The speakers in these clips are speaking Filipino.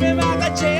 namin mga ka-JM Nation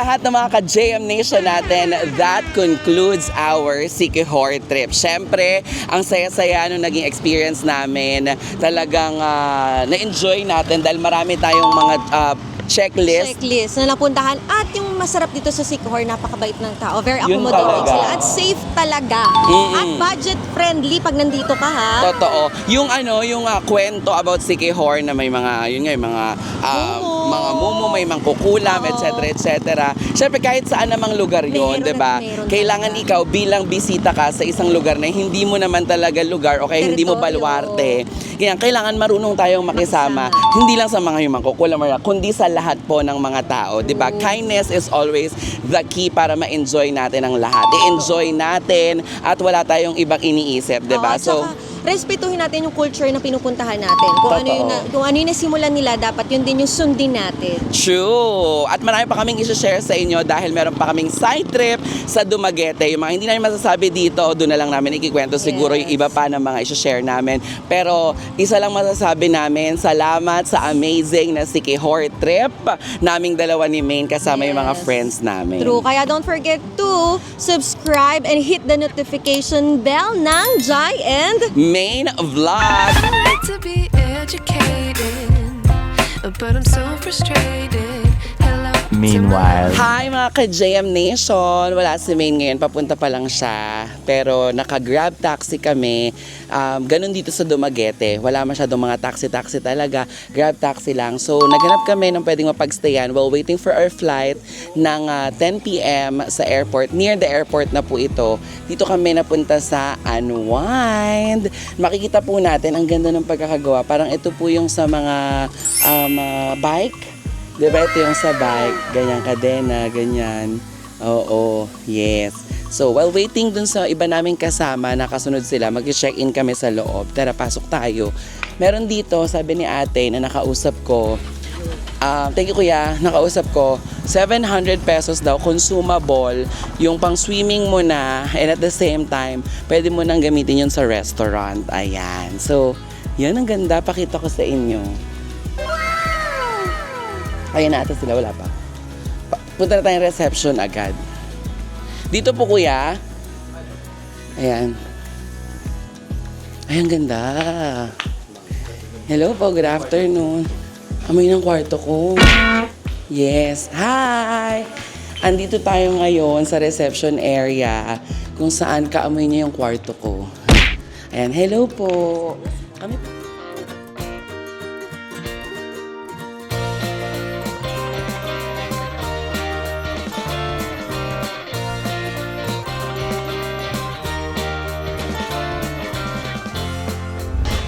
lahat ng mga ka-JM Nation natin, that concludes our Sikihor trip. Siyempre, ang saya-saya nung naging experience namin. Talagang ah, na-enjoy natin dahil marami tayong mga ah, checklist. checklist na napuntahan at yung masarap dito sa Sikihor, napakabait ng tao. Very accommodating sila at safe talaga. Mm-mm. At budget friendly pag nandito ka ha. Totoo. Yung ano, yung ah, kwento about Sikihor na may mga, yun nga, yung mga, Mumu. Mga mumu, may mangkukulam, etc. etc. Siyempre, kahit saan namang lugar Meron di ba? at meron Kailangan talaga. ikaw bilang bisita ka sa isang lugar na hindi mo naman talaga lugar o kaya hindi mo Teritoryo. baluarte. Kaya kailangan marunong tayong makisama, Makisama. hindi lang sa mga yung mangkukulam, kundi sa lahat po ng mga tao. Di ba? Oo. Kindness is always the key para ma-enjoy natin ang lahat. I-enjoy natin at wala tayong ibang iniisip, di ba? Oo, at saka, respetuhin natin yung culture na pinupuntahan natin. Kung ano Totoo. yung, na- kung ano yung nasimulan nila, dapat yun din yung sundin natin. True! At marami pa kaming isi-share sa inyo dahil meron pa kaming side trip sa Dumaguete. Yung mga hindi namin masasabi dito, doon na lang namin ikikwento siguro yung iba pa ng mga isi-share namin. Pero isa lang masasabi namin, salamat sa amazing na Sikihor trip naming dalawa ni Maine kasama yung mga Yes. friends namin. True. Kaya don't forget to subscribe and hit the notification bell ng Jai and Main Vlog! I like to be educated, but I'm so frustrated. Meanwhile, Hi mga ka-JM Nation! Wala si Maine ngayon, papunta pa lang siya. Pero naka-grab taxi kami. Um, ganun dito sa Dumaguete. Wala masyadong mga taxi-taxi talaga. Grab taxi lang. So naghanap kami ng pwedeng mapagstayan while waiting for our flight ng ah, 10pm sa airport. Near the airport na po ito. Dito kami napunta sa Unwind. Makikita po natin ang ganda ng pagkakagawa. Parang ito po yung sa mga um, ah, bike. Di ba ito yung sa bike, ganyan kadena, ganyan. Oo, yes. So, while waiting dun sa iba naming kasama, nakasunod sila, mag-check-in kami sa loob. Tara, pasok tayo. Meron dito, sabi ni ate na nakausap ko, Ah, thank you kuya, nakausap ko, 700 pesos daw consumable, yung pang swimming mo na, and at the same time, pwede mo nang gamitin yun sa restaurant. Ayan. So, yun ang ganda, pakita ko sa inyo. Ayan na ata sila, wala pa. Punta na tayong reception agad. Dito po kuya. Ayan. Ay, ang ganda. Hello po, good afternoon. Amoy ng kwarto ko. Yes. Hi! Andito tayo ngayon sa reception area kung saan kaamoy niya yung kwarto ko. Ayan, hello po. Kami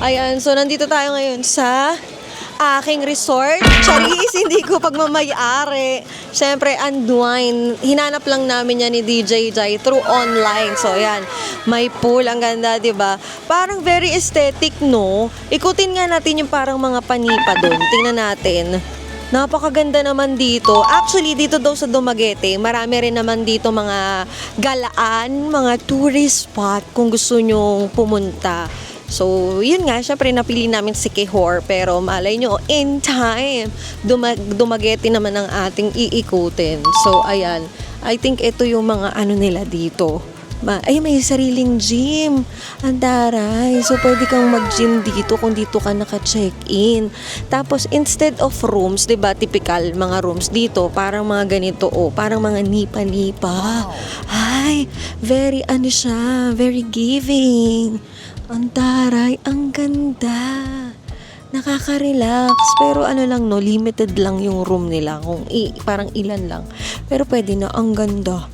Ayan, so nandito tayo ngayon sa aking resort. Charis, hindi ko pagmamayari. Siyempre, Unwind. Hinanap lang namin yan ni DJ Jai through online. So, ayan. May pool. Ang ganda, di ba? Parang very aesthetic, no? Ikutin nga natin yung parang mga panipa doon. Tingnan natin. Napakaganda naman dito. Actually, dito daw sa Dumaguete, marami rin naman dito mga galaan, mga tourist spot kung gusto nyong pumunta. So, yun nga, syempre napili namin si Kehor pero malay nyo, in time, dumag dumageti naman ang ating iikutin. So, ayan, I think ito yung mga ano nila dito. Ma ay, may sariling gym. Ang daray. So, pwede kang mag-gym dito kung dito ka naka-check-in. Tapos, instead of rooms, di ba, typical mga rooms dito, parang mga ganito, oh, parang mga nipa-nipa. Ay, very ano siya, very giving. Ang taray, ang ganda. Nakaka-relax. Pero ano lang, no, limited lang yung room nila. Kung i- parang ilan lang. Pero pwede na, ang ganda.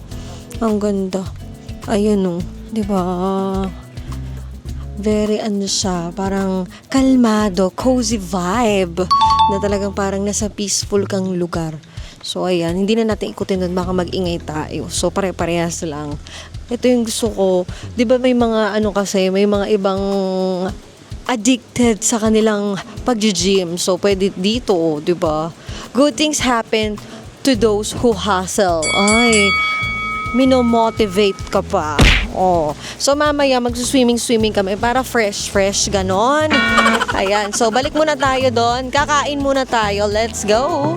Ang ganda. Ayun, no. Di ba? Very ano siya, parang kalmado, cozy vibe. Na talagang parang nasa peaceful kang lugar. So, ayan, hindi na natin ikutin doon, baka mag-ingay tayo. So, pare-parehas lang. Ito yung gusto ko. Di ba may mga ano kasi, may mga ibang addicted sa kanilang pag-gym. So, pwede dito, di ba? Good things happen to those who hustle. Ay, minomotivate ka pa. Oh. So, mamaya magsuswimming-swimming kami para fresh-fresh ganon. Ayan. So, balik muna tayo doon. Kakain muna tayo. Let's go!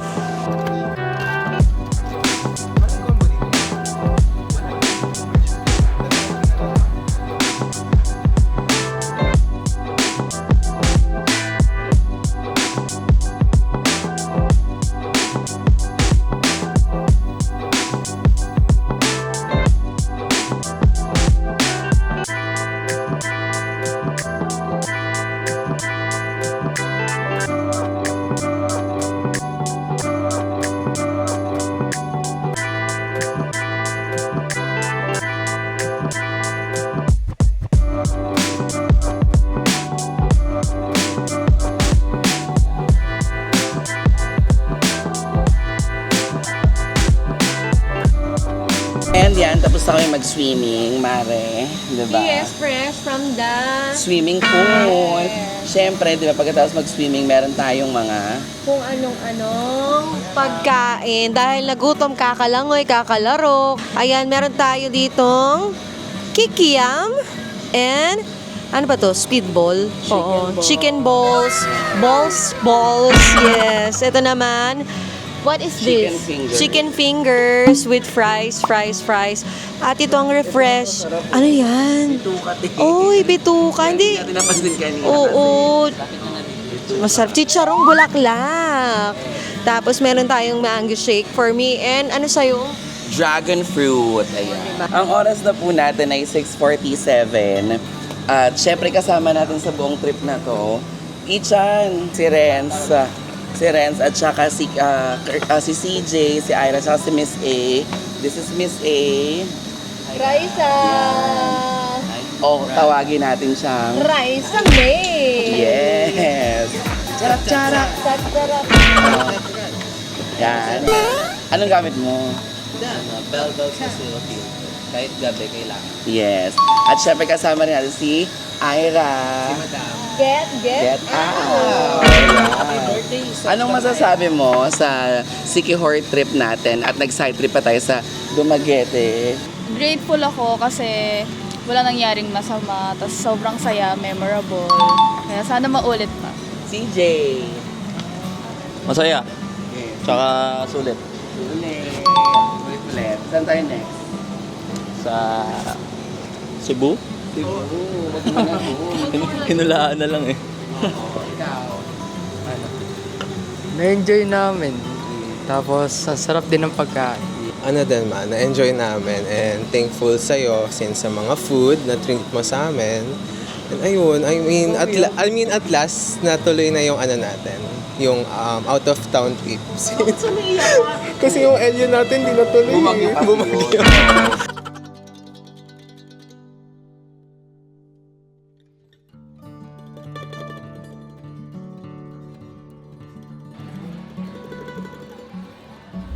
Mag-swimming, Mare. Diba? fresh from the... Swimming pool. Siyempre, di ba, pagkatapos mag-swimming, meron tayong mga kung anong-anong pagkain. Dahil nagutom kakalangoy, kakalaro. Ayan, meron tayo ditong kikiam and ano ba to? Speedball? Oo. balls. Chicken balls. Balls, balls. Yes. Ito naman. What is Chicken this? fingers. Chicken fingers with fries, fries, fries. At ito ang refresh. Ano yan? Bituka. Hindi. Hindi natin napansin kanina. Oo. Masarap. Chicharong bulaklak. Tapos meron tayong mango shake for me. And ano sa'yo? Dragon fruit. Ayan. Ang oras na po natin ay 6.47. At syempre kasama natin sa buong trip na to, Ichan, si Renz, si Renz at saka si, ah, ah, si CJ, si Ira, at saka si Miss A. This is Miss A. Raisa! O, tawagin natin siyang Raisa May! Yes! Charap, charap! Sarap! Yan. Anong gamit mo? Bell bells kasi feel. Kahit gabi kailangan. Yes. At syempre kasama rin natin si Ira. Madam. Get, get, Get out! Ayan. Anong masasabi mo sa Sikihor trip natin at nag-side trip pa tayo sa Dumaguete? grateful ako kasi wala nangyaring masama. Tapos sobrang saya, memorable. Kaya sana maulit pa. CJ. Masaya. Yes. Tsaka sulit. Ulit. Ulit ulit. Saan tayo next? Sa Cebu? Wag mo na po. Hinulaan na lang eh. Oo, Ikaw. Ano? Na-enjoy namin. Tapos, ang sarap din ng pagkain. ano din man, na-enjoy namin and thankful sa'yo since sa mga food na treat mo sa amin. And ayun, I mean, at, la- I mean, at last, natuloy na yung ano natin, yung um, out of town trips. Kasi yung LU natin, di natuloy. Bumagyo eh. Bumagyo.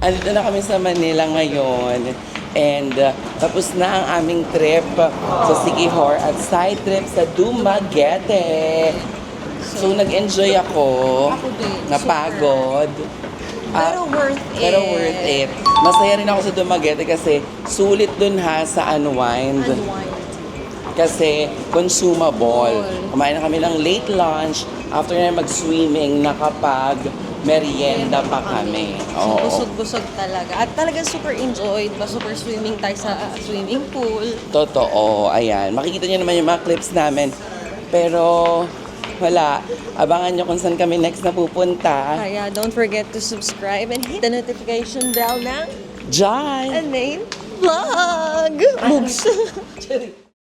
Andito na kami sa Manila ngayon. And uh, tapos na ang aming trip sa Sikihor at side trip sa Dumaguete. So nag-enjoy ako. Ako din. Napagod. Ah, Pero worth it. Pero worth it. Masaya rin ako sa Dumaguete kasi sulit dun ha sa unwind. Unwind. Kasi consumable. Kumain na kami ng late lunch. After na mag-swimming, nakapag merienda pa kami. Oo. Busog-busog talaga. At talagang super enjoyed. Ba, super swimming tayo sa swimming pool. Totoo, ayan. Makikita nyo naman yung mga clips namin. Pero, wala. Abangan nyo kung saan kami next na pupunta. Kaya don't forget to subscribe and hit the notification bell ng Jai! And name Vlog! Boogs!